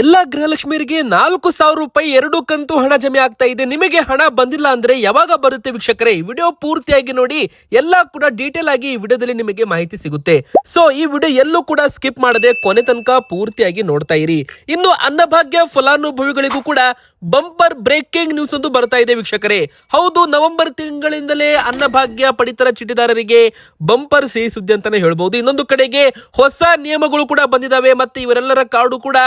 ಎಲ್ಲ ಗೃಹಲಕ್ಷ್ಮಿಯರಿಗೆ ನಾಲ್ಕು ಸಾವಿರ ರೂಪಾಯಿ, ಎರಡು ಕಂತು ಹಣ ಜಮೆ ಆಗ್ತಾ ಇದೆ. ನಿಮಗೆ ಹಣ ಬಂದಿಲ್ಲ ಅಂದ್ರೆ ಯಾವಾಗ ಬರುತ್ತೆ ವೀಕ್ಷಕರೇ? ಈ ವಿಡಿಯೋ ಪೂರ್ತಿಯಾಗಿ ನೋಡಿ. ಎಲ್ಲ ಕೂಡ ಡೀಟೇಲ್ ಆಗಿ ಈ ವಿಡಿಯೋದಲ್ಲಿ ನಿಮಗೆ ಮಾಹಿತಿ ಸಿಗುತ್ತೆ. ಸೊ ಈ ವಿಡಿಯೋ ಎಲ್ಲೂ ಕೂಡ ಸ್ಕಿಪ್ ಮಾಡದೆ ಕೊನೆ ತನಕ ಪೂರ್ತಿಯಾಗಿ ನೋಡ್ತಾ ಇರಿ. ಇನ್ನು ಅನ್ನಭಾಗ್ಯ ಫಲಾನುಭವಿಗಳಿಗೂ ಕೂಡ ಬಂಪರ್ ಬ್ರೇಕಿಂಗ್ ನ್ಯೂಸ್ ಒಂದು ಬರ್ತಾ ಇದೆ ವೀಕ್ಷಕರೇ. ಹೌದು, ನವೆಂಬರ್ ತಿಂಗಳಿಂದಲೇ ಅನ್ನಭಾಗ್ಯ ಪಡಿತರ ಚೀಟಿದಾರರಿಗೆ ಬಂಪರ್ ಸಿಹಿ ಸುದ್ದಿ ಅಂತಾನೆ ಹೇಳ್ಬಹುದು ಇನ್ನೊಂದು ಕಡೆಗೆ ಹೊಸ ನಿಯಮಗಳು ಕೂಡ ಬಂದಿದಾವೆ. ಮತ್ತೆ ಇವರೆಲ್ಲರ ಕಾರ್ಡು ಕೂಡ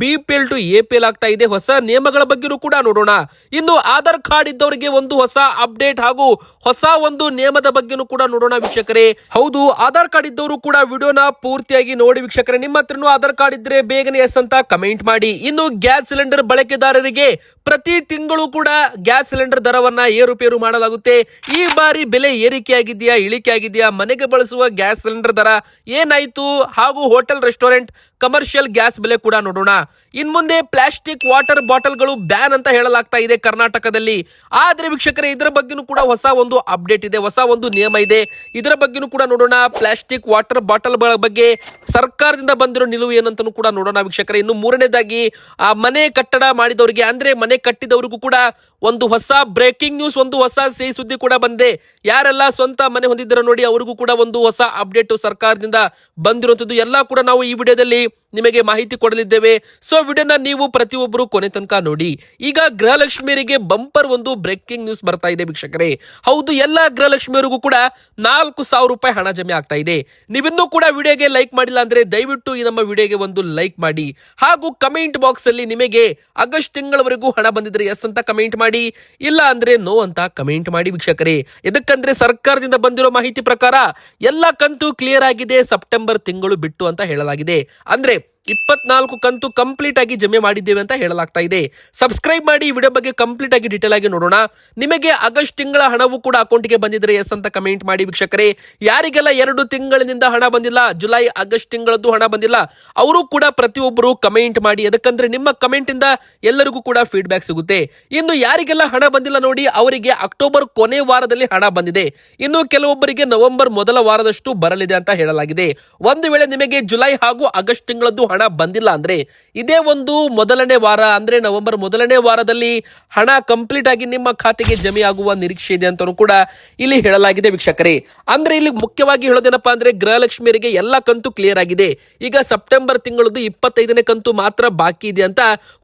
B P L to A ಆಗ್ತಾ ಇದೆ. ಹೊಸ ನಿಯಮಗಳ ಬಗ್ಗೆನೂ ಕೂಡ ನೋಡೋಣ. ಇನ್ನು ಆಧಾರ್ ಕಾರ್ಡ್ ಇದ್ದವರಿಗೆ ಒಂದು ಹೊಸ ಅಪ್ಡೇಟ್ ಹಾಗೂ ಹೊಸ ಒಂದು ನಿಯಮದ ಬಗ್ಗೆನೂ ಕೂಡ ನೋಡೋಣ ವೀಕ್ಷಕರೇ. ಹೌದು, ಆಧಾರ್ ಕಾರ್ಡ್ ಇದ್ದವರು ಕೂಡ ವಿಡಿಯೋನ ಪೂರ್ತಿಯಾಗಿ ನೋಡಿ ವೀಕ್ಷಕರೇ. ನಿಮ್ಮ ಹತ್ರನೂ ಆಧಾರ್ ಕಾರ್ಡ್ ಇದ್ರೆ ಬೇಗನೆ ಎಸ್ ಅಂತ ಕಮೆಂಟ್ ಮಾಡಿ. ಇನ್ನು ಗ್ಯಾಸ್ ಸಿಲಿಂಡರ್ ಬಳಕೆದಾರರಿಗೆ ಪ್ರತಿ ತಿಂಗಳು ಕೂಡ ಗ್ಯಾಸ್ ಸಿಲಿಂಡರ್ ದರವನ್ನ ಏರುಪೇರು ಮಾಡಲಾಗುತ್ತೆ. ಈ ಬಾರಿ ಬೆಲೆ ಏರಿಕೆಯಾಗಿದೆಯಾ ಇಳಿಕೆ ಆಗಿದೆಯಾ ಮನೆಗೆ ಬಳಸುವ ಗ್ಯಾಸ್ ಸಿಲಿಂಡರ್ ದರ ಏನಾಯ್ತು ಹಾಗೂ ಹೋಟೆಲ್ ರೆಸ್ಟೋರೆಂಟ್, ಕಮರ್ಷಿಯಲ್ ಗ್ಯಾಸ್ ಬೆಲೆ ಕೂಡ ನೋಡೋಣ. ಇನ್ ಮುಂದೆ ಪ್ಲಾಸ್ಟಿಕ್ ವಾಟರ್ ಬಾಟಲ್ಗಳು ಬ್ಯಾನ್ ಅಂತ ಹೇಳಲಾಗ್ತಾ ಇದೆ ಕರ್ನಾಟಕದಲ್ಲಿ. ಆದ್ರೆ ವೀಕ್ಷಕರೇ, ಇದರ ಬಗ್ಗೆನೂ ಕೂಡ ಹೊಸ ಒಂದು ಅಪ್ಡೇಟ್ ಇದೆ, ಹೊಸ ಒಂದು ನಿಯಮ ಇದೆ. ಇದರ ಬಗ್ಗೆನೂ ಕೂಡ ನೋಡೋಣ. ಪ್ಲಾಸ್ಟಿಕ್ ವಾಟರ್ ಬಾಟಲ್ ಬಗ್ಗೆ ಸರ್ಕಾರದಿಂದ ಬಂದಿರೋ ನಿಲುವು ಏನಂತನೂ ಕೂಡ ನೋಡೋಣ ವೀಕ್ಷಕರೇ. ಇನ್ನು ಮೂರನೇದಾಗಿ, ಆ ಮನೆ ಕಟ್ಟಡ ಮಾಡಿದವರಿಗೆ, ಅಂದ್ರೆ ಮನೆ ಕಟ್ಟಿದವರಿಗೂ ಕೂಡ ಒಂದು ಹೊಸ ಬ್ರೇಕಿಂಗ್ ನ್ಯೂಸ್ ಒಂದು ಹೊಸ ಸಿಹಿ ಸುದ್ದಿ ಕೂಡ ಬಂದೆ ಯಾರೆಲ್ಲ ಸ್ವಂತ ಮನೆ ಹೊಂದಿದ್ದೀರೋ ನೋಡಿ, ಅವರಿಗೂ ಕೂಡ ಒಂದು ಹೊಸ ಅಪ್ಡೇಟ್ ಸರ್ಕಾರದಿಂದ ಬಂದಿರುವಂತದ್ದು ಎಲ್ಲ ಕೂಡ ನಾವು ಈ ವಿಡಿಯೋದಲ್ಲಿ ನಿಮಗೆ ಮಾಹಿತಿ ಕೊಡಲಿದ್ದೇವೆ. ಸೊ ವಿಡಿಯೋನ ನೀವು ಪ್ರತಿಯೊಬ್ಬರು ಕೊನೆ ತನಕ ನೋಡಿ. ಈಗ ಗೃಹಲಕ್ಷ್ಮಿಯರಿಗೆ ಬಂಪರ್ ಒಂದು ಬ್ರೇಕಿಂಗ್ ನ್ಯೂಸ್ ಬರ್ತಾ ಇದೆ ವೀಕ್ಷಕರೇ. ಹೌದು, ಎಲ್ಲ ಗೃಹಲಕ್ಷ್ಮಿಯರಿಗೂ ಕೂಡ ನಾಲ್ಕು ಸಾವಿರ ರೂಪಾಯಿ ಹಣ ಜಮೆ ಆಗ್ತಾ ಇದೆ. ನೀವಿನ್ನೂ ಕೂಡ ವಿಡಿಯೋಗೆ ಲೈಕ್ ಮಾಡಿಲ್ಲ ಅಂದ್ರೆ ದಯವಿಟ್ಟು ಈ ನಮ್ಮ ವಿಡಿಯೋಗೆ ಒಂದು ಲೈಕ್ ಮಾಡಿ ಹಾಗೂ ಕಮೆಂಟ್ ಬಾಕ್ಸ್ ಅಲ್ಲಿ ನಿಮಗೆ ಆಗಸ್ಟ್ ತಿಂಗಳವರೆಗೂ ಹಣ ಬಂದಿದ್ರೆ ಎಸ್ ಅಂತ ಕಮೆಂಟ್ ಮಾಡಿ, ಇಲ್ಲ ಅಂದ್ರೆ ನೋ ಅಂತ ಕಮೆಂಟ್ ಮಾಡಿ ವೀಕ್ಷಕರೇ. ಎದಕ್ಕಂದ್ರೆ ಸರ್ಕಾರದಿಂದ ಬಂದಿರೋ ಮಾಹಿತಿ ಪ್ರಕಾರ ಎಲ್ಲ ಕಂತು ಕ್ಲಿಯರ್ ಆಗಿದೆ, ಸೆಪ್ಟೆಂಬರ್ ತಿಂಗಳು ಬಿಟ್ಟು ಅಂತ ಹೇಳಲಾಗಿದೆ. ಅಂದ್ರೆ ಇಪ್ಪತ್ನಾಲ್ಕು ಕಂತು ಕಂಪ್ಲೀಟ್ ಆಗಿ ಜಮೆ ಮಾಡಿದ್ದೇವೆ ಅಂತ ಹೇಳಲಾಗ್ತಾ ಇದೆ. ಸಬ್ಸ್ಕ್ರೈಬ್ ಮಾಡಿ ಈ ವಿಡಿಯೋ ಬಗ್ಗೆ ಕಂಪ್ಲೀಟ್ ಆಗಿ ಡೀಟೇಲ್ ಆಗಿ ನೋಡೋಣ. ನಿಮಗೆ ಆಗಸ್ಟ್ ತಿಂಗಳ ಹಣವು ಕೂಡ ಅಕೌಂಟ್ಗೆ ಬಂದಿದ್ರೆ ಎಸ್ ಅಂತ ಕಮೆಂಟ್ ಮಾಡಿ ವೀಕ್ಷಕರೇ. ಯಾರಿಗೆಲ್ಲ ಎರಡು ತಿಂಗಳಿನಿಂದ ಹಣ ಬಂದಿಲ್ಲ, ಜುಲೈ, ಆಗಸ್ಟ್ ತಿಂಗಳದ್ದು ಹಣ ಬಂದಿಲ್ಲ, ಅವರು ಕೂಡ ಪ್ರತಿಯೊಬ್ಬರು ಕಮೆಂಟ್ ಮಾಡಿ. ಅದಕ್ಕಂದ್ರೆ ನಿಮ್ಮ ಕಮೆಂಟ್ ಇಂದ ಎಲ್ಲರಿಗೂ ಕೂಡ ಫೀಡ್ಬ್ಯಾಕ್ ಸಿಗುತ್ತೆ. ಇನ್ನು ಯಾರಿಗೆಲ್ಲ ಹಣ ಬಂದಿಲ್ಲ ನೋಡಿ, ಅವರಿಗೆ ಅಕ್ಟೋಬರ್ ಕೊನೆ ವಾರದಲ್ಲಿ ಹಣ ಬಂದಿದೆ. ಇನ್ನು ಕೆಲವೊಬ್ಬರಿಗೆ ನವೆಂಬರ್ ಮೊದಲ ವಾರದಷ್ಟು ಬರಲಿದೆ ಅಂತ ಹೇಳಲಾಗಿದೆ. ಒಂದು ವೇಳೆ ನಿಮಗೆ ಜುಲೈ ಹಾಗೂ ಆಗಸ್ಟ್ ತಿಂಗಳದ್ದು ಹಣ ಬಂದಿಲ್ಲ ಅಂದ್ರೆ ಇದೇ ಒಂದು ಮೊದಲನೇ ವಾರ ಅಂದ್ರೆ ನವೆಂಬರ್ ಮೊದಲನೇ ವಾರದಲ್ಲಿ ಹಣ ಕಂಪ್ಲೀಟ್ ಆಗಿ ನಿಮ್ಮ ಖಾತೆಗೆ ಜಮೆ ಆಗುವ ನಿರೀಕ್ಷೆ ಇದೆ ಅಂತಲೂ ಕೂಡ ಇಲ್ಲಿ ಹೇಳಲಾಗಿದೆ ವೀಕ್ಷಕರೇ. ಅಂದ್ರೆ ಇಲ್ಲಿ ಮುಖ್ಯವಾಗಿ ಹೇಳೋದೇನಪ್ಪ ಅಂದ್ರೆ ಗೃಹಲಕ್ಷ್ಮಿಯರಿಗೆ ಎಲ್ಲ ಕಂತು ಕ್ಲಿಯರ್ ಆಗಿದೆ. ಈಗ ಸೆಪ್ಟೆಂಬರ್ ತಿಂಗಳದ್ದು ಇಪ್ಪತ್ತೈದನೇ ಕಂತು ಮಾತ್ರ ಬಾಕಿ ಇದೆ ಅಂತ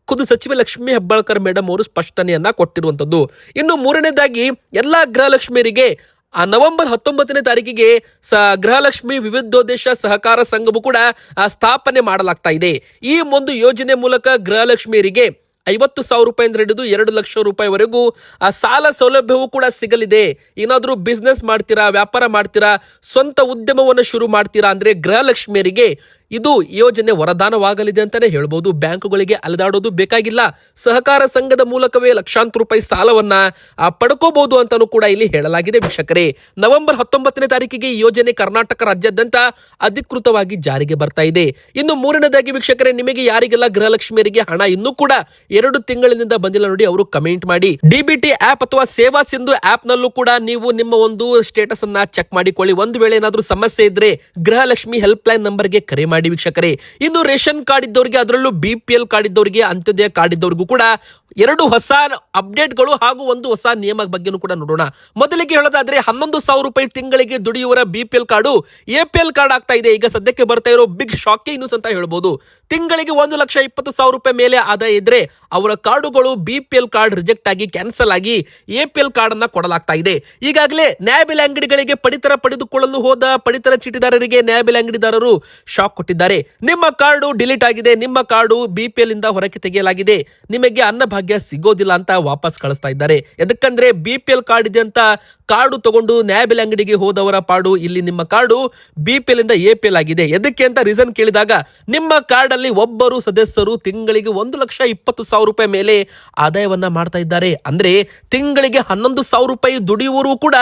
ಖುದ್ದು ಸಚಿವ ಲಕ್ಷ್ಮಿ ಹೆಬ್ಬಾಳ್ಕರ್ ಮೇಡಮ್ ಅವರು ಸ್ಪಷ್ಟನೆಯನ್ನ ಕೊಟ್ಟಿರುವಂತದ್ದು. ಇನ್ನು ಮೂರನೇದಾಗಿ ಎಲ್ಲಾ ಗೃಹಲಕ್ಷ್ಮಿಯರಿಗೆ ಆ ನವೆಂಬರ್ ಹತ್ತೊಂಬತ್ತನೇ ತಾರೀಕಿಗೆ ಸ ಗೃಹಲಕ್ಷ್ಮಿ ವಿವಿಧೋದ್ದೇಶ ಸಹಕಾರ ಸಂಘವು ಕೂಡ ಸ್ಥಾಪನೆ ಮಾಡಲಾಗ್ತಾ ಇದೆ. ಈ ಒಂದು ಯೋಜನೆ ಮೂಲಕ ಗೃಹಲಕ್ಷ್ಮಿಯರಿಗೆ ಐವತ್ತು ಸಾವಿರ ರೂಪಾಯಿಂದ ಹಿಡಿದು ಎರಡು ಲಕ್ಷ ರೂಪಾಯಿವರೆಗೂ ಆ, ಸಾಲ ಸೌಲಭ್ಯವೂ ಕೂಡ ಸಿಗಲಿದೆ. ಏನಾದರೂ ಬಿಸ್ನೆಸ್ ಮಾಡ್ತೀರಾ, ವ್ಯಾಪಾರ ಮಾಡ್ತೀರಾ, ಸ್ವಂತ ಉದ್ಯಮವನ್ನು ಶುರು ಮಾಡ್ತೀರಾ ಅಂದರೆ ಗೃಹಲಕ್ಷ್ಮಿಯರಿಗೆ ಇದು ಯೋಜನೆ ವರದಾನವಾಗಲಿದೆ ಅಂತಾನೆ ಹೇಳ್ಬೋದು. ಬ್ಯಾಂಕುಗಳಿಗೆ ಅಲೆದಾಡೋದು ಬೇಕಾಗಿಲ್ಲ. ಸಹಕಾರ ಸಂಘದ ಮೂಲಕವೇ ಲಕ್ಷಾಂತರ ರೂಪಾಯಿ ಸಾಲವನ್ನ ಪಡ್ಕೋಬಹುದು ಅಂತಾನೂ ಕೂಡ ಇಲ್ಲಿ ಹೇಳಲಾಗಿದೆ ವೀಕ್ಷಕರೇ. ನವೆಂಬರ್ ಹತ್ತೊಂಬತ್ತನೇ ತಾರೀಕಿಗೆ ಈ ಯೋಜನೆ ಕರ್ನಾಟಕ ರಾಜ್ಯಾದ್ಯಂತ ಅಧಿಕೃತವಾಗಿ ಜಾರಿಗೆ ಬರ್ತಾ ಇದೆ. ಇನ್ನು ಮೂರನೇದಾಗಿ ವೀಕ್ಷಕರೇ, ನಿಮಗೆ ಯಾರಿಗೆಲ್ಲ ಗೃಹಲಕ್ಷ್ಮಿಯರಿಗೆ ಹಣ ಇನ್ನೂ ಕೂಡ ಎರಡು ತಿಂಗಳಿನಿಂದ ಬಂದಿಲ್ಲ ನೋಡಿ ಅವರು ಕಮೆಂಟ್ ಮಾಡಿ. ಡಿಬಿಟಿ ಆಪ್ ಅಥವಾ ಸೇವಾ ಸಿಂಧು ಆಪ್ ನಲ್ಲೂ ಕೂಡ ನೀವು ನಿಮ್ಮ ಒಂದು ಸ್ಟೇಟಸ್ ಅನ್ನ ಚೆಕ್ ಮಾಡಿಕೊಳ್ಳಿ. ಒಂದು ವೇಳೆ ಏನಾದ್ರೂ ಸಮಸ್ಯೆ ಇದ್ರೆ ಗೃಹಲಕ್ಷ್ಮಿ ಹೆಲ್ಪ್ ಲೈನ್ ನಂಬರ್ಗೆ ಕರೆ ಮಾಡಿ. ವೀಕ್ಷಕರೇ ಇನ್ನು ರೇಷನ್ ಕಾರ್ಡ್ ಇದ್ದವರಿಗೆ, ಅದರಲ್ಲೂ ಬಿ ಪಿ ಎಲ್ ಕಾರ್ಡ್ ಇದ್ದವರಿಗೆ ಅಂತ್ಯೋದಯ ಕಾರ್ಡ್ ಇದ್ದವರಿಗೂ ಕೂಡ ಎರಡು ಹೊಸ ಅಪ್ಡೇಟ್ಗಳು ಹಾಗೂ ಒಂದು ಹೊಸ ನಿಯಮ ಬಗ್ಗೆನೂ ಕೂಡ ನೋಡೋಣ. ಮೊದಲಿಗೆ ಹೇಳೋದಾದ್ರೆ, ಹನ್ನೊಂದು ಸಾವಿರ ರೂಪಾಯಿ ತಿಂಗಳಿಗೆ ದುಡಿಯುವರ B P L card A P L card ಆಗ್ತಾ ಇದೆ. ಈಗ ಸದ್ಯಕ್ಕೆ ಬರ್ತಾ ಇರೋ ಬಿಗ್ ಶಾಕ್ ನ್ಯೂಸ್ ಅಂತ ಹೇಳ್ಬೋದು. ತಿಂಗಳಿಗೆ ಒಂದು ಲಕ್ಷ ಇಪ್ಪತ್ತು ಸಾವಿರ ರೂಪಾಯಿ ಮೇಲೆ ಆದಾಯ ಇದ್ರೆ, ಅವರ ಕಾರ್ಡುಗಳು B P L card reject ಆಗಿ ಕ್ಯಾನ್ಸಲ್ ಆಗಿ ಎ ಪಿ ಎಲ್ ಕಾರ್ಡ್ ಅನ್ನ ಕೊಡಲಾಗ್ತಾ ಇದೆ. ಈಗಾಗಲೇ ನ್ಯಾಯಬೆಲೆ ಅಂಗಡಿಗಳಿಗೆ ಪಡಿತರ ಪಡೆದುಕೊಳ್ಳಲು ಹೋದ ಪಡಿತರ ಚೀಟಿದಾರರಿಗೆ ನ್ಯಾಯಬೆಲೆ ಅಂಗಡಿದಾರರು ಶಾಕ್ ಕೊಟ್ಟಿದ್ದಾರೆ. ನಿಮ್ಮ ಕಾರ್ಡು ಡಿಲೀಟ್ ಆಗಿದೆ. ನಿಮ್ಮ ಕಾರ್ಡು ಬಿಪಿಎಲ್ ಇಂದ ಹೊರಕ್ಕೆ ತೆಗೆಯಲಾಗಿದೆ. ನಿಮಗೆ ಅನ್ನಭಾಗ್ಯ ಸಿಗೋದಿಲ್ಲ ಅಂತ ವಾಪಸ್ ಕಳಿಸ್ತಾ ಇದ್ದಾರೆ. ಎದಕ್ಕಂದ್ರೆ ಬಿಪಿಎಲ್ ಕಾರ್ಡ್ ಇದೆ ಅಂತ ಕಾರ್ಡು ತಗೊಂಡು ನ್ಯಾಯಬೆಲೆ ಅಂಗಡಿಗೆ ಹೋದವರ ಪಾಡು ಇಲ್ಲಿ ನಿಮ್ಮ ಕಾರ್ಡು ಬಿಪಿಎಲ್ ಇಂದ ಎ ಪಿ ಎಲ್ ಆಗಿದೆ. ಎದಕ್ಕೆ ಅಂತ ರೀಸನ್ ಕೇಳಿದಾಗ ನಿಮ್ಮ ಕಾರ್ಡ್ ಅಲ್ಲಿ ಒಬ್ಬರು ಸದಸ್ಯರು ತಿಂಗಳಿಗೆ ಒಂದು ಲಕ್ಷ ಇಪ್ಪತ್ತು ಸಾವಿರ ರೂಪಾಯಿ ಮೇಲೆ ಆದಾಯವನ್ನ ಮಾಡ್ತಾ ಇದ್ದಾರೆ. ಅಂದ್ರೆ ತಿಂಗಳಿಗೆ ಹನ್ನೊಂದು ಸಾವಿರ ರೂಪಾಯಿ ದುಡಿಯುವರು ಕೂಡ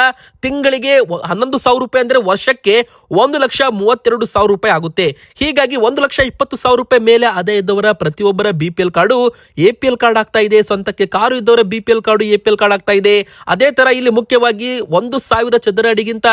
ತಿಂಗಳಿಗೆ ಹನ್ನೊಂದು ಸಾವಿರ ರೂಪಾಯಿ ಅಂದ್ರೆ ವರ್ಷಕ್ಕೆ ಒಂದು ಲಕ್ಷ ಮೂವತ್ತೆರಡು ಸಾವಿರ ರೂಪಾಯಿ ಆಗುತ್ತೆ. ಹೀಗಾಗಿ ಒಂದು ಲಕ್ಷ ಇಪ್ಪತ್ತು ಸಾವಿರ ರೂಪಾಯಿ ಮೇಲೆ ಅದೇ ಇದ್ದವರ ಪ್ರತಿಯೊಬ್ಬರ B P L card A P L card ಆಗ್ತಾ ಇದೆ. ಸ್ವಂತಕ್ಕೆ car ಇದ್ದವರ B P L card A P L card ಆಗ್ತಾ ಇದೆ. ಅದೇ ತರ ಇಲ್ಲಿ ಮುಖ್ಯವಾಗಿ ಒಂದು ಸಾವಿರ ಚದರ ಅಡಿಗಿಂತ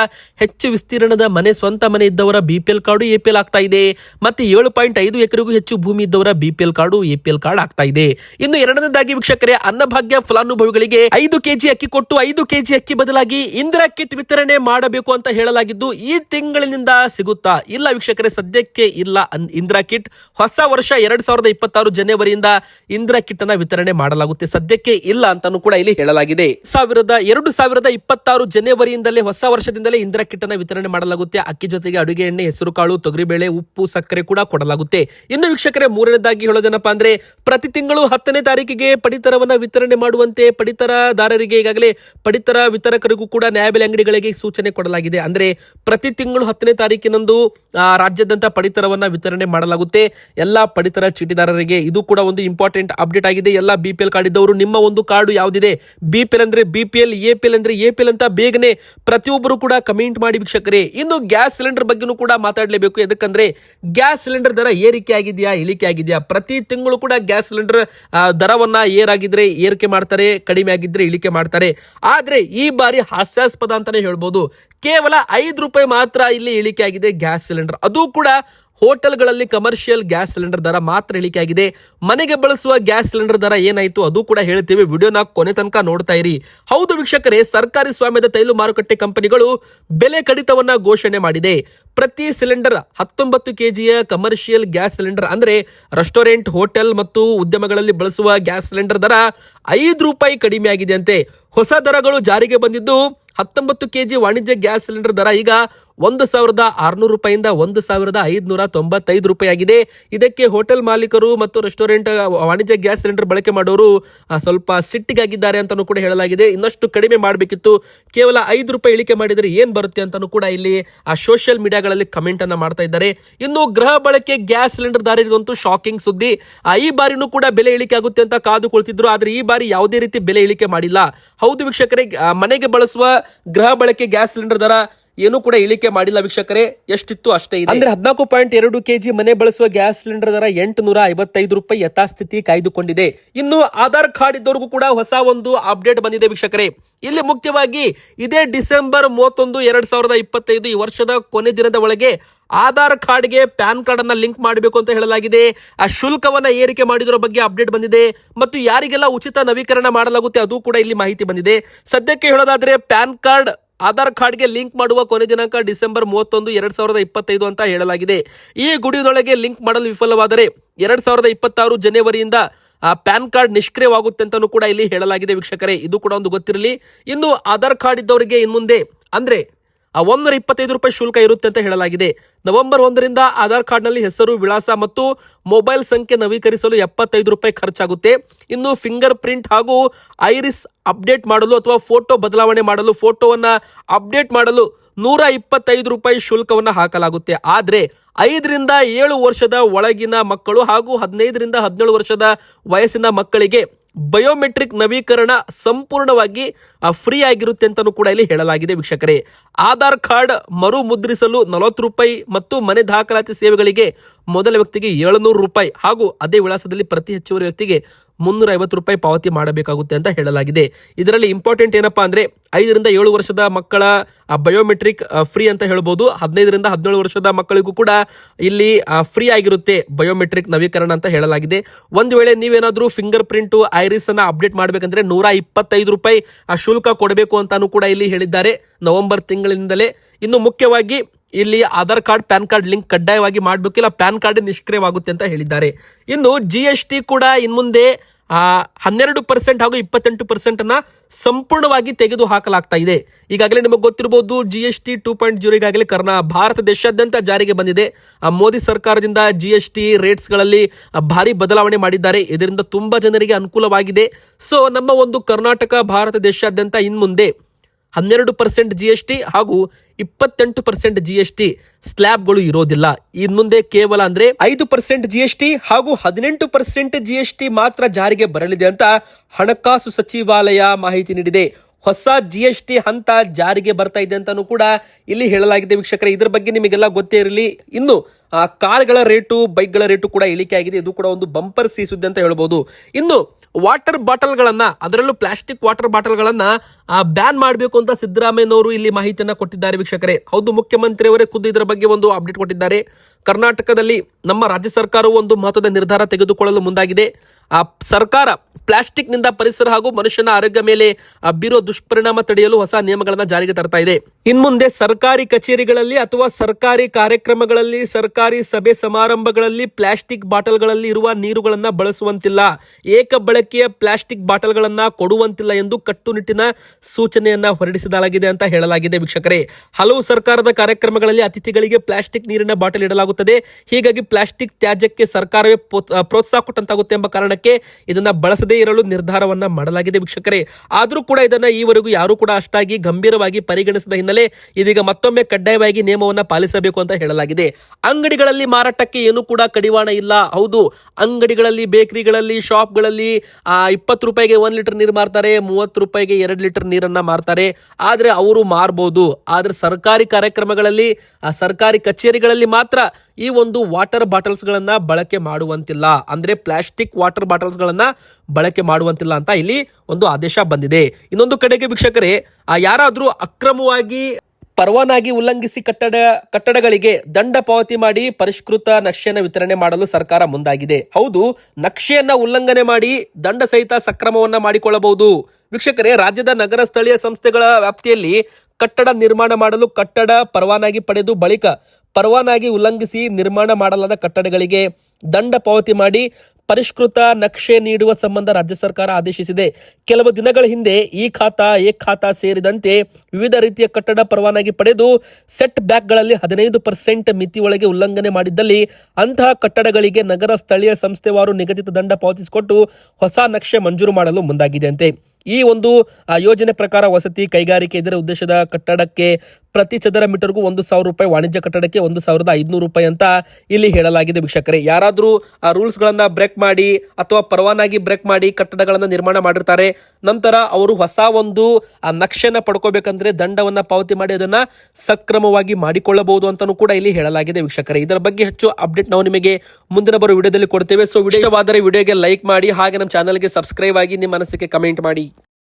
ಹೆಚ್ಚು ವಿಸ್ತೀರ್ಣದ ಮನೆ, ಸ್ವಂತ ಮನೆ ಇದ್ದವರ B P L card A P L ಆಗ್ತಾ ಇದೆ. ಮತ್ತೆ ಏಳು ಪಾಯಿಂಟ್ ಐದು ಎಕರೆಗೂ ಹೆಚ್ಚು ಭೂಮಿ ಇದ್ದವರ B P L card A P L card ಆಗ್ತಾ ಇದೆ. ಇನ್ನು ಎರಡನೇದಾಗಿ ವೀಕ್ಷಕರೇ, ಅನ್ನಭಾಗ್ಯ ಫಲಾನುಭವಿಗಳಿಗೆ ಐದು ಕೆಜಿ ಅಕ್ಕಿ ಕೊಟ್ಟು ಐದು ಕೆಜಿ ಅಕ್ಕಿ ಬದಲಾಗಿ ಇಂದಿರಾ ಕಿಟ್ ವಿತರಣೆ ಮಾಡಬೇಕು ಅಂತ ಹೇಳಲಾಗಿದ್ದು ಈ ತಿಂಗಳಿನಿಂದ ಸಿಗುತ್ತಾ ಇಲ್ಲ ವೀಕ್ಷಕರೇ, ಸದ್ಯಕ್ಕೆ ಇಲ್ಲ ಇಂದಿರಾ ಕಿಟ್. ಹೊಸ ವರ್ಷ ಎರಡ್ ಸಾವಿರದ ಇಪ್ಪತ್ತಾರು ಜನವರಿಯಿಂದ ಇಂದಿರಾ ಕಿಟ್ ಅನ್ನ ವಿತರಣೆ ಮಾಡಲಾಗುತ್ತೆ. ಸದ್ಯಕ್ಕೆ ಇಲ್ಲ ಅಂತಾನು ಕೂಡ ಇಲ್ಲಿ ಹೇಳಲಾಗಿದೆ. ಸಾವಿರದ ಎರಡು ಸಾವಿರದ ಇಪ್ಪತ್ತಾರು ಜನವರಿಯಿಂದಲೇ ಹೊಸ ವರ್ಷದಿಂದಲೇ ಇಂದಿರಾ ಕಿಟ್ ಅನ್ನ ವಿತರಣೆ ಮಾಡಲಾಗುತ್ತೆ. ಅಕ್ಕಿ ಜೊತೆಗೆ ಅಡುಗೆ ಎಣ್ಣೆ, ಹೆಸರು ಕಾಳು, ತೊಗರಿಬೇಳೆ, ಉಪ್ಪು, ಸಕ್ಕರೆ ಕೂಡ ಕೊಡಲಾಗುತ್ತೆ. ಇನ್ನು ವೀಕ್ಷಕರೇ, ಮೂರನೇದಾಗಿ ಹೇಳೋದೇನಪ್ಪ ಅಂದ್ರೆ ಪ್ರತಿ ತಿಂಗಳು ಹತ್ತನೇ ತಾರೀಕಿಗೆ ಪಡಿತರವನ್ನ ವಿತರಣೆ ಮಾಡುವಂತೆ ಪಡಿತರದಾರರಿಗೆ ಈಗಾಗಲೇ ಪಡಿತರ ವಿತರಕರಿಗೂ ಕೂಡ ನ್ಯಾಯಬೆಲೆ ಅಂಗಡಿಗಳಿಗೆ ಸೂಚನೆ ಕೊಡಲಾಗಿದೆ. ಅಂದ್ರೆ ಪ್ರತಿ ತಿಂಗಳು ಹತ್ತನೇ ತಾರೀಕಿನಂದು ರಾಜ್ಯದಂತ ರಾಜ್ಯಾದ್ಯಂತ ಪಡಿತರವನ್ನ ವಿತರಣೆ ಮಾಡಲಾಗುತ್ತೆ. ಎಲ್ಲಾ ಪಡಿತರ ಚೀಟಿದಾರರಿಗೆ ಇದು ಕೂಡ ಒಂದು ಇಂಪಾರ್ಟೆಂಟ್ ಅಪ್ಡೇಟ್ ಆಗಿದೆ. ಎಲ್ಲ ಬಿಪಿಎಲ್ ಕಾರ್ಡ್ ಇದ್ದವರು, ನಿಮ್ಮ ಒಂದು ಕಾರ್ಡು ಯಾವ್ದಿದೆ? ಬಿಪಿಎಲ್ ಅಂದ್ರೆ BPL P L A P L ಅಂದ್ರೆ ಎಪಿಎಲ್ ಅಂತ ಬೇಗನೆ ಪ್ರತಿಯೊಬ್ಬರು ಕೂಡ ಕಮೆಂಟ್ ಮಾಡಿ ವೀಕ್ಷಕರೇ. ಇನ್ನು ಗ್ಯಾಸ್ ಸಿಲಿಂಡರ್ ಬಗ್ಗೆನೂ ಕೂಡ ಮಾತಾಡಲೇಬೇಕು. ಯಾಕಂದ್ರೆ ಗ್ಯಾಸ್ ಸಿಲಿಂಡರ್ ದರ ಏರಿಕೆ ಆಗಿದೆಯಾ ಇಳಿಕೆ ಆಗಿದೆಯಾ ಪ್ರತಿ ತಿಂಗಳು ಕೂಡ ಗ್ಯಾಸ್ ಸಿಲಿಂಡರ್ ದರವನ್ನ ಏರಾಗಿದ್ರೆ ಏರಿಕೆ ಮಾಡ್ತಾರೆ ಕಡಿಮೆ ಆಗಿದ್ರೆ ಇಳಿಕೆ ಮಾಡ್ತಾರೆ. ಆದ್ರೆ ಈ ಬಾರಿ ಹಾಸ್ಯಾಸ್ಪದ ಅಂತಾನೆ ಹೇಳ್ಬೋದು. ಕೇವಲ ಐದು ರೂಪಾಯಿ ಮಾತ್ರ ಇಲ್ಲಿ ಇಳಿಕೆ ಆಗಿದೆ ಗ್ಯಾಸ್ ಸಿಲಿಂಡರ್. ಅದು ಕೂಡ ಹೋಟೆಲ್ಗಳಲ್ಲಿ ಕಮರ್ಷಿಯಲ್ ಗ್ಯಾಸ್ ಸಿಲಿಂಡರ್ ದರ ಮಾತ್ರ ಇಳಿಕೆ ಆಗಿದೆ. ಮನೆಗೆ ಬಳಸುವ ಗ್ಯಾಸ್ ಸಿಲಿಂಡರ್ ದರ ಏನಾಯ್ತು ಅದು ಕೂಡ ಹೇಳ್ತೀವಿ. ವಿಡಿಯೋನ ಕೊನೆ ತನಕ ನೋಡ್ತಾ ಇರಿ. ಹೌದು ವೀಕ್ಷಕರೇ, ಸರ್ಕಾರಿ ಸ್ವಾಮ್ಯದ ತೈಲು ಮಾರುಕಟ್ಟೆ ಕಂಪನಿಗಳು ಬೆಲೆ ಕಡಿತವನ್ನ ಘೋಷಣೆ ಮಾಡಿದೆ. ಪ್ರತಿ ಸಿಲಿಂಡರ್ ಹತ್ತೊಂಬತ್ತು ಕೆಜಿಯ ಕಮರ್ಷಿಯಲ್ ಗ್ಯಾಸ್ ಸಿಲಿಂಡರ್ ಅಂದ್ರೆ ರೆಸ್ಟೋರೆಂಟ್ ಹೋಟೆಲ್ ಮತ್ತು ಉದ್ಯಮಗಳಲ್ಲಿ ಬಳಸುವ ಗ್ಯಾಸ್ ಸಿಲಿಂಡರ್ ದರ ಐದು ರೂಪಾಯಿ ಕಡಿಮೆ ಆಗಿದೆ ಅಂತೆ. ಹೊಸ ದರಗಳು ಜಾರಿಗೆ ಬಂದಿದ್ದು ಹತ್ತೊಂಬತ್ತು ಕೆಜಿ ವಾಣಿಜ್ಯ ಗ್ಯಾಸ್ ಸಿಲಿಂಡರ್ ದರ ಈಗ ಒಂದು ಸಾವಿರದ ಆರುನೂರು ರೂಪಾಯಿಂದ ಒಂದು ಸಾವಿರದ ಐದುನೂರ ತೊಂಬತ್ತೈದು ರೂಪಾಯಿ ಆಗಿದೆ ಇದಕ್ಕೆ ಹೋಟೆಲ್ ಮಾಲೀಕರು ಮತ್ತು ರೆಸ್ಟೋರೆಂಟ್ ವಾಣಿಜ್ಯ ಗ್ಯಾಸ್ ಸಿಲಿಂಡರ್ ಬಳಕೆ ಮಾಡೋರು ಸ್ವಲ್ಪ ಸಿಟ್ಟಿಗಾಗಿದ್ದಾರೆ ಅಂತಾನೂ ಕೂಡ ಹೇಳಲಾಗಿದೆ. ಇನ್ನಷ್ಟು ಕಡಿಮೆ ಮಾಡಬೇಕಿತ್ತು. ಕೇವಲ ಐದು ರೂಪಾಯಿ ಇಳಿಕೆ ಮಾಡಿದರೆ ಏನು ಬರುತ್ತೆ ಅಂತಾನೂ ಕೂಡ ಇಲ್ಲಿ, ಆ ಸೋಷಿಯಲ್ ಮೀಡಿಯಾಗಳಲ್ಲಿ ಕಮೆಂಟ್ ಅನ್ನ ಮಾಡ್ತಾ ಇದ್ದಾರೆ. ಇನ್ನು ಗೃಹ ಬಳಕೆ ಗ್ಯಾಸ್ ಸಿಲಿಂಡರ್ ದಾರಿಗಂತೂ ಶಾಕಿಂಗ್ ಸುದ್ದಿ. ಈ ಬಾರಿನೂ ಕೂಡ ಬೆಲೆ ಇಳಿಕೆ ಆಗುತ್ತೆ ಅಂತ ಕಾದು ಕುಳಿತಿದ್ರು ಆದ್ರೆ ಈ ಬಾರಿ ಯಾವುದೇ ರೀತಿ ಬೆಲೆ ಇಳಿಕೆ ಮಾಡಿಲ್ಲ. ಹೌದು ವೀಕ್ಷಕರೇ ಮನೆಗೆ ಬಳಸುವ ಗೃಹ ಬಳಕೆ ಗ್ಯಾಸ್ ಸಿಲಿಂಡರ್ ದರ ಏನು ಕೂಡ ಇಳಿಕೆ ಮಾಡಿಲ್ಲ ವೀಕ್ಷಕರೇ. ಎಷ್ಟಿತ್ತು ಅಷ್ಟೇ ಇದೆ. ಅಂದ್ರೆ ಹದಿನಾಲ್ಕು ಪಾಯಿಂಟ್ ಎರಡು ಕೆಜಿ ಮನೆ ಬಳಸುವ ಗ್ಯಾಸ್ ಸಿಲಿಂಡರ್ ದರ ಎಂಟು ನೂರ ಐವತ್ತೈದು ರೂಪಾಯಿ ಯಥಾಸ್ಥಿತಿ ಕಾಯ್ದುಕೊಂಡಿದೆ. ಇನ್ನು ಆಧಾರ್ ಕಾರ್ಡ್ ಇದ್ದವರಿಗೂ ಕೂಡ ಹೊಸ ಒಂದು ಅಪ್ಡೇಟ್ ಬಂದಿದೆ ವೀಕ್ಷಕರೇ. ಇಲ್ಲಿ ಮುಖ್ಯವಾಗಿ ಇದೇ ಡಿಸೆಂಬರ್ ಮೂವತ್ತೊಂದು ಎರಡ್ ಸಾವಿರದ ಇಪ್ಪತ್ತೈದು ಈ ವರ್ಷದ ಕೊನೆ ದಿನದ ಒಳಗೆ ಆಧಾರ್ ಕಾರ್ಡ್ಗೆ ಪ್ಯಾನ್ ಕಾರ್ಡ್ ಅನ್ನ ಲಿಂಕ್ ಮಾಡಬೇಕು ಅಂತ ಹೇಳಲಾಗಿದೆ. ಆ ಶುಲ್ಕವನ್ನ ಏರಿಕೆ ಮಾಡಿದರ ಬಗ್ಗೆ ಅಪ್ಡೇಟ್ ಬಂದಿದೆ. ಮತ್ತು ಯಾರಿಗೆಲ್ಲ ಉಚಿತ ನವೀಕರಣ ಮಾಡಲಾಗುತ್ತೆ ಅದು ಕೂಡ ಇಲ್ಲಿ ಮಾಹಿತಿ ಬಂದಿದೆ. ಸದ್ಯಕ್ಕೆ ಹೇಳೋದಾದ್ರೆ ಪ್ಯಾನ್ ಕಾರ್ಡ್ ಆಧಾರ್ ಕಾರ್ಡ್ಗೆ ಲಿಂಕ್ ಮಾಡುವ ಕೊನೆ ದಿನಾಂಕ ಡಿಸೆಂಬರ್ ಮೂವತ್ತೊಂದು, ಎರಡ್ ಸಾವಿರದ ಇಪ್ಪತ್ತೈದು ಅಂತ ಹೇಳಲಾಗಿದೆ. ಈ ಗುಡಿಯೊಳಗೆ ಲಿಂಕ್ ಮಾಡಲು ವಿಫಲವಾದರೆ ಎರಡ್ ಸಾವಿರದ ಇಪ್ಪತ್ತಾರು ಜನವರಿಯಿಂದ, ಆ, ಪ್ಯಾನ್ ಕಾರ್ಡ್ ನಿಷ್ಕ್ರಿಯವಾಗುತ್ತೆ ಅಂತಾನೂ ಕೂಡ ಇಲ್ಲಿ ಹೇಳಲಾಗಿದೆ ವೀಕ್ಷಕರೇ. ಇದು ಕೂಡ ಒಂದು ಗೊತ್ತಿರಲಿ. ಇನ್ನು ಆಧಾರ್ ಕಾರ್ಡ್ ಇದ್ದವರಿಗೆ ಇನ್ಮುಂದೆ, ಅಂದ್ರೆ ಆ ಒಂದೂರ ಇಪ್ಪತ್ತೈದು ರೂಪಾಯಿ ಶುಲ್ಕ ಇರುತ್ತೆ ಅಂತ ಹೇಳಲಾಗಿದೆ. ನವೆಂಬರ್ ಒಂದರಿಂದ ಆಧಾರ್ ಕಾರ್ಡ್ನಲ್ಲಿ ಹೆಸರು, ವಿಳಾಸ ಮತ್ತು ಮೊಬೈಲ್ ಸಂಖ್ಯೆ ನವೀಕರಿಸಲು ಎಪ್ಪತ್ತೈದು ರೂಪಾಯಿ ಖರ್ಚಾಗುತ್ತೆ. ಇನ್ನು ಫಿಂಗರ್ ಪ್ರಿಂಟ್ ಹಾಗೂ ಐರಿಸ್ ಅಪ್ಡೇಟ್ ಮಾಡಲು ಅಥವಾ ಫೋಟೋ ಬದಲಾವಣೆ ಮಾಡಲು ಫೋಟೋವನ್ನ ಅಪ್ಡೇಟ್ ಮಾಡಲು ನೂರ ಇಪ್ಪತ್ತೈದು ರೂಪಾಯಿ ಶುಲ್ಕವನ್ನು ಹಾಕಲಾಗುತ್ತೆ. ಆದರೆ ಐದರಿಂದ ಏಳು ವರ್ಷದ ಒಳಗಿನ ಮಕ್ಕಳು ಹಾಗೂ ಹದಿನೈದರಿಂದ ಹದಿನೇಳು ವರ್ಷದ ವಯಸ್ಸಿನ ಮಕ್ಕಳಿಗೆ ಬಯೋಮೆಟ್ರಿಕ್ ನವೀಕರಣ ಸಂಪೂರ್ಣವಾಗಿ ಫ್ರೀ ಆಗಿರುತ್ತೆ ಅಂತಾನೂ ಕೂಡ ಇಲ್ಲಿ ಹೇಳಲಾಗಿದೆ ವೀಕ್ಷಕರೇ. ಆಧಾರ್ ಕಾರ್ಡ್ ಮರು ಮುದ್ರಿಸಲು ನಲವತ್ತು ರೂಪಾಯಿ ಮತ್ತು ಮನೆ ದಾಖಲಾತಿ ಸೇವೆಗಳಿಗೆ ಮೊದಲ ವ್ಯಕ್ತಿಗೆ ಏಳುನೂರು ರೂಪಾಯಿ ಹಾಗೂ ಅದೇ ವಿಳಾಸದಲ್ಲಿ ಪ್ರತಿ ಹೆಚ್ಚುವರಿ ವ್ಯಕ್ತಿಗೆ ಮುನ್ನೂರ ಐವತ್ತು ರೂಪಾಯಿ ಪಾವತಿ ಮಾಡಬೇಕಾಗುತ್ತೆ ಅಂತ ಹೇಳಲಾಗಿದೆ. ಇದರಲ್ಲಿ ಇಂಪಾರ್ಟೆಂಟ್ ಏನಪ್ಪಾ ಅಂದ್ರೆ ಐದರಿಂದ ಏಳು ವರ್ಷದ ಮಕ್ಕಳ ಬಯೋಮೆಟ್ರಿಕ್ ಫ್ರೀ ಅಂತ ಹೇಳ್ಬೋದು. ಹದಿನೈದರಿಂದ ಹದಿನೇಳು ವರ್ಷದ ಮಕ್ಕಳಿಗೂ ಕೂಡ ಇಲ್ಲಿ ಫ್ರೀ ಆಗಿರುತ್ತೆ ಬಯೋಮೆಟ್ರಿಕ್ ನವೀಕರಣ ಅಂತ ಹೇಳಲಾಗಿದೆ. ಒಂದು ವೇಳೆ ನೀವೇನಾದರೂ ಫಿಂಗರ್ ಪ್ರಿಂಟ್ ಐರಿಸ್ ಅನ್ನ ಅಪ್ಡೇಟ್ ಮಾಡಬೇಕಂದ್ರೆ ನೂರ ಇಪ್ಪತ್ತೈದು ರೂಪಾಯಿ ಶುಲ್ಕ ಕೊಡಬೇಕು ಅಂತಾನು ಕೂಡ ಇಲ್ಲಿ ಹೇಳಿದ್ದಾರೆ. ನವೆಂಬರ್ ತಿಂಗಳಿಂದಲೇ ಇನ್ನು ಮುಖ್ಯವಾಗಿ ಇಲ್ಲಿ Aadhaar card, PAN card link ಕಡ್ಡಾಯವಾಗಿ ಮಾಡಬೇಕಿಲ್ಲ ಪ್ಯಾನ್ ಕಾರ್ಡ್ ನಿಷ್ಕ್ರಿಯವಾಗುತ್ತೆ ಅಂತ ಹೇಳಿದ್ದಾರೆ. ಇನ್ನು ಜಿ ಎಸ್ ಟಿ ಕೂಡ ಇನ್ಮುಂದೆ ಹನ್ನೆರಡು ಪರ್ಸೆಂಟ್ ಹಾಗೂ ಇಪ್ಪತ್ತೆಂಟು ಪರ್ಸೆಂಟ್ ಅನ್ನ ಸಂಪೂರ್ಣವಾಗಿ ತೆಗೆದು ಹಾಕಲಾಗ್ತಾ ಇದೆ. ಈಗಾಗಲೇ ನಿಮಗೆ ಗೊತ್ತಿರಬಹುದು G S T two point zero ಈಗಾಗಲೇ ಕರ್ನಾ ಭಾರತ ದೇಶಾದ್ಯಂತ ಜಾರಿಗೆ ಬಂದಿದೆ. ಮೋದಿ ಸರ್ಕಾರದಿಂದ ಜಿ ಎಸ್ ಟಿ ರೇಟ್ಸ್ಗಳಲ್ಲಿ ಭಾರಿ ಬದಲಾವಣೆ ಮಾಡಿದ್ದಾರೆ. ಇದರಿಂದ ತುಂಬಾ ಜನರಿಗೆ ಅನುಕೂಲವಾಗಿದೆ. ಸೊ ನಮ್ಮ ಒಂದು ಕರ್ನಾಟಕ, ಭಾರತ ದೇಶಾದ್ಯಂತ ಇನ್ಮುಂದೆ ಹನ್ನೆರಡು ಪರ್ಸೆಂಟ್ ಜಿ ಎಸ್ ಟಿ ಹಾಗೂ ಇಪ್ಪತ್ತೆಂಟು ಪರ್ಸೆಂಟ್ ಜಿ ಎಸ್ ಟಿ ಸ್ಲ್ಯಾಬ್ಗಳು ಇರೋದಿಲ್ಲ. ಇನ್ ಮುಂದೆ ಕೇವಲ ಅಂದ್ರೆ ಐದು ಪರ್ಸೆಂಟ್ ಜಿ ಎಸ್ ಟಿ ಹಾಗೂ ಹದಿನೆಂಟು ಪರ್ಸೆಂಟ್ ಜಿ ಎಸ್ ಟಿ ಮಾತ್ರ ಜಾರಿಗೆ ಬರಲಿದೆ ಅಂತ ಹಣಕಾಸು ಸಚಿವಾಲಯ ಮಾಹಿತಿ ನೀಡಿದೆ. ಹೊಸ ಜಿ ಎಸ್ ಟಿ ಹಂತ ಜಾರಿಗೆ ಬರ್ತಾ ಇದೆ ಅಂತಾನೂ ಕೂಡ ಇಲ್ಲಿ ಹೇಳಲಾಗಿದೆ ವೀಕ್ಷಕರೇ. ಇದರ ಬಗ್ಗೆ ನಿಮಗೆಲ್ಲ ಗೊತ್ತೇ ಇರಲಿ. ಇನ್ನು ಕಾರ್ಗಳ ರೇಟು, ಬೈಕ್ಗಳ ರೇಟು ಕೂಡ ಇಳಿಕೆ ಆಗಿದೆ. ಇದು ಕೂಡ ಒಂದು ಬಂಪರ್ ಸಿ ಸುದ್ದಿ ಅಂತ ಹೇಳ್ಬೋದು. ಇನ್ನು ವಾಟರ್ ಬಾಟಲ್ಗಳನ್ನ, ಅದರಲ್ಲೂ ಪ್ಲಾಸ್ಟಿಕ್ ವಾಟರ್ ಬಾಟಲ್ಗಳನ್ನ ಬ್ಯಾನ್ ಮಾಡಬೇಕು ಅಂತ ಸಿದ್ದರಾಮಯ್ಯನವರು ಇಲ್ಲಿ ಮಾಹಿತಿಯನ್ನ ಕೊಟ್ಟಿದ್ದಾರೆ ವೀಕ್ಷಕರೇ. ಹೌದು, ಮುಖ್ಯಮಂತ್ರಿಯವರೇ ಖುದ್ದು ಇದರ ಬಗ್ಗೆ ಒಂದು ಅಪ್ಡೇಟ್ ಕೊಟ್ಟಿದ್ದಾರೆ. ಕರ್ನಾಟಕದಲ್ಲಿ ನಮ್ಮ ರಾಜ್ಯ ಸರ್ಕಾರವು ಒಂದು ಮಹತ್ವದ ನಿರ್ಧಾರ ತೆಗೆದುಕೊಳ್ಳಲು ಮುಂದಾಗಿದೆ. ಆ, ಸರ್ಕಾರ ಪ್ಲಾಸ್ಟಿಕ್ನಿಂದ ಪರಿಸರ ಹಾಗೂ ಮನುಷ್ಯನ ಆರೋಗ್ಯ ಮೇಲೆ ಬೀರುವ ಬೀರೋ ದುಷ್ಪರಿಣಾಮ ತಡೆಯಲು ಹೊಸ ನಿಯಮಗಳನ್ನು ಜಾರಿಗೆ ತರ್ತಾ ಇದೆ. ಇನ್ಮುಂದೆ ಸರ್ಕಾರಿ ಕಚೇರಿಗಳಲ್ಲಿ ಅಥವಾ ಸರ್ಕಾರಿ ಕಾರ್ಯಕ್ರಮಗಳಲ್ಲಿ, ಸರ್ಕಾರಿ ಸಭೆ ಸಮಾರಂಭಗಳಲ್ಲಿ ಪ್ಲಾಸ್ಟಿಕ್ ಬಾಟಲ್ಗಳಲ್ಲಿ ಇರುವ ನೀರುಗಳನ್ನ ಬಳಸುವಂತಿಲ್ಲ. ಏಕ ಬಳಕೆಯ ಪ್ಲಾಸ್ಟಿಕ್ ಬಾಟಲ್ಗಳನ್ನು ಕೊಡುವಂತಿಲ್ಲ ಎಂದು ಕಟ್ಟುನಿಟ್ಟಿನ ಸೂಚನೆಯನ್ನ ಹೊರಡಿಸಲಾಗಿದೆ ಅಂತ ಹೇಳಲಾಗಿದೆ ವೀಕ್ಷಕರೇ. ಹಲವು ಸರ್ಕಾರದ ಕಾರ್ಯಕ್ರಮಗಳಲ್ಲಿ ಅತಿಥಿಗಳಿಗೆ ಪ್ಲಾಸ್ಟಿಕ್ ನೀರಿನ ಬಾಟಲ್ ಇಡಲಾಗುತ್ತದೆ. ಹೀಗಾಗಿ ಪ್ಲಾಸ್ಟಿಕ್ ತ್ಯಾಜ್ಯಕ್ಕೆ ಸರ್ಕಾರವೇ ಪ್ರೋತ್ಸಾಹ ಕೊಟ್ಟಂತಾಗುತ್ತೆ ಎಂಬ ಕಾರಣಕ್ಕೆ ಇದನ್ನ ಬಳಸದೇ ಇರಲು ನಿರ್ಧಾರವನ್ನ ಮಾಡಲಾಗಿದೆ ವೀಕ್ಷಕರೇ. ಆದರೂ ಕೂಡ ಇದನ್ನ ಈವರೆಗೂ ಯಾರು ಕೂಡ ಅಷ್ಟಾಗಿ ಗಂಭೀರವಾಗಿ ಪರಿಗಣಿಸದ ಹಿನ್ನೆಲೆ ಇದೀಗ ಮತ್ತೊಮ್ಮೆ ಕಡ್ಡಾಯವಾಗಿ ನಿಯಮವನ್ನ ಪಾಲಿಸಬೇಕು ಅಂತ ಹೇಳಲಾಗಿದೆ. ಅಂಗಡಿಗಳಲ್ಲಿ ಮಾರಾಟಕ್ಕೆ ಏನು ಕೂಡ ಕಡಿವಾಣ ಇಲ್ಲ. ಹೌದು, ಅಂಗಡಿಗಳಲ್ಲಿ, ಬೇಕರಿಗಳಲ್ಲಿ, ಶಾಪ್ಗಳಲ್ಲಿ ಇಪ್ಪತ್ತು ರೂಪಾಯಿಗೆ ಒಂದು ಲೀಟರ್ ನೀರು ಮಾರ್ತಾರೆ, ಮೂವತ್ತು ರೂಪಾಯಿಗೆ ಎರಡು ಲೀಟರ್ ನೀರನ್ನ ಮಾರ್ತಾರೆ. ಆದರೆ ಅವರು ಮಾರ್ಬೋದು. ಆದರೆ ಸರ್ಕಾರಿ ಕಾರ್ಯಕ್ರಮಗಳಲ್ಲಿ ಸರ್ಕಾರಿ ಕಚೇರಿಗಳಲ್ಲಿ ಮಾತ್ರ ಈ ಒಂದು ವಾಟರ್ ಬಾಟಲ್ಸ್ ಗಳನ್ನ ಬಳಕೆ ಮಾಡುವಂತಿಲ್ಲ. ಅಂದರೆ ಪ್ಲಾಸ್ಟಿಕ್ ವಾಟರ್ ಬಾಟಲ್ಸ್ ಗಳನ್ನ ಬಳಕೆ ಮಾಡುವಂತಿಲ್ಲ ಅಂತ ಇಲ್ಲಿ ಒಂದು ಆದೇಶ ಬಂದಿದೆ. ಇನ್ನೊಂದು ಕಡೆಗೆ ವೀಕ್ಷಕರೇ ಯಾರಾದ್ರೂ ಅಕ್ರಮವಾಗಿ ಪರವಾನಗಿ ಉಲ್ಲಂಘಿಸಿ ಕಟ್ಟಡ, ಕಟ್ಟಡಗಳಿಗೆ ದಂಡ ಪಾವತಿ ಮಾಡಿ ಪರಿಷ್ಕೃತ ನಕ್ಷೆಯನ್ನು ವಿತರಣೆ ಮಾಡಲು ಸರ್ಕಾರ ಮುಂದಾಗಿದೆ. ಹೌದು, ನಕ್ಷೆಯನ್ನ ಉಲ್ಲಂಘನೆ ಮಾಡಿ ದಂಡ ಸಹಿತ ಸಕ್ರಮವನ್ನ ಮಾಡಿಕೊಳ್ಳಬಹುದು. ವೀಕ್ಷಕರೇ, ರಾಜ್ಯದ ನಗರ ಸ್ಥಳೀಯ ಸಂಸ್ಥೆಗಳ ವ್ಯಾಪ್ತಿಯಲ್ಲಿ ಕಟ್ಟಡ ನಿರ್ಮಾಣ ಮಾಡಲು ಕಟ್ಟಡ ಪರವಾನಗಿ ಪಡೆದು ಬಳಿಕ ಪರವಾನಗಿ ಉಲ್ಲಂಘಿಸಿ ನಿರ್ಮಾಣ ಮಾಡಲಾದ ಕಟ್ಟಡಗಳಿಗೆ ದಂಡ ಪಾವತಿ ಮಾಡಿ ಪರಿಷ್ಕೃತ ನಕ್ಷೆ ನೀಡುವ ಸಂಬಂಧ ರಾಜ್ಯ ಸರ್ಕಾರ ಆದೇಶಿಸಿದೆ. ಕೆಲವು ದಿನಗಳ ಹಿಂದೆ ಈ ಖಾತಾ ಎ ಖಾತಾ ಸೇರಿದಂತೆ ವಿವಿಧ ರೀತಿಯ ಕಟ್ಟಡ ಪರವಾನಗಿ ಪಡೆದು ಸೆಟ್ ಬ್ಯಾಕ್ಗಳಲ್ಲಿ ಹದಿನೈದು ಪರ್ಸೆಂಟ್ ಮಿತಿ ಒಳಗೆ ಉಲ್ಲಂಘನೆ ಮಾಡಿದ್ದಲ್ಲಿ ಅಂತಹ ಕಟ್ಟಡಗಳಿಗೆ ನಗರ ಸ್ಥಳೀಯ ಸಂಸ್ಥೆವಾರು ನಿಗದಿತ ದಂಡ ಪಾವತಿಸಿಕೊಟ್ಟು ಹೊಸ ನಕ್ಷೆ ಮಂಜೂರು ಮಾಡಲು ಮುಂದಾಗಿದೆ ಅಂತೆ ಈ ಒಂದು ಯೋಜನೆ ಪ್ರಕಾರ ವಸತಿ ಕೈಗಾರಿಕೆ ಇದರ ಉದ್ದೇಶದ ಕಟ್ಟಡಕ್ಕೆ ಪ್ರತಿ ಚದರ ಮೀಟರ್ಗೂ ಒಂದು ಸಾವಿರ ರೂಪಾಯಿ, ವಾಣಿಜ್ಯ ಕಟ್ಟಡಕ್ಕೆ ಒಂದು ಸಾವಿರದ ಐದುನೂರು ರೂಪಾಯಿ ಅಂತ ಇಲ್ಲಿ ಹೇಳಲಾಗಿದೆ ವೀಕ್ಷಕರೇ. ಯಾರಾದರೂ, ಆ, ರೂಲ್ಸ್ಗಳನ್ನು ಬ್ರೇಕ್ ಮಾಡಿ ಅಥವಾ ಪರವಾನಗಿ ಬ್ರೇಕ್ ಮಾಡಿ ಕಟ್ಟಡಗಳನ್ನು ನಿರ್ಮಾಣ ಮಾಡಿರ್ತಾರೆ, ನಂತರ ಅವರು ಹೊಸ ಒಂದು, ಆ, ನಕ್ಷೆನ ಪಡ್ಕೋಬೇಕಂದ್ರೆ ದಂಡವನ್ನು ಪಾವತಿ ಮಾಡಿ ಅದನ್ನು ಸಕ್ರಮವಾಗಿ ಮಾಡಿಕೊಳ್ಳಬಹುದು ಅಂತಲೂ ಕೂಡ ಇಲ್ಲಿ ಹೇಳಲಾಗಿದೆ ವೀಕ್ಷಕರೇ. ಇದರ ಬಗ್ಗೆ ಹೆಚ್ಚು ಅಪ್ಡೇಟ್ ನಾವು ನಿಮಗೆ ಮುಂದಿನ ಬರೋ ವಿಡಿಯೋದಲ್ಲಿ ಕೊಡ್ತೇವೆ. ಸೊ ವಿಡಿಯೋವಾದರೆ ವಿಡಿಯೋಗೆ ಲೈಕ್ ಮಾಡಿ, ಹಾಗೆ ನಮ್ಮ ಚಾನಲ್ಗೆ ಸಬ್ಸ್ಕ್ರೈಬ್ ಆಗಿ ನಿಮ್ಮ ಮನಸ್ಸಿಗೆ ಕಮೆಂಟ್ ಮಾಡಿ.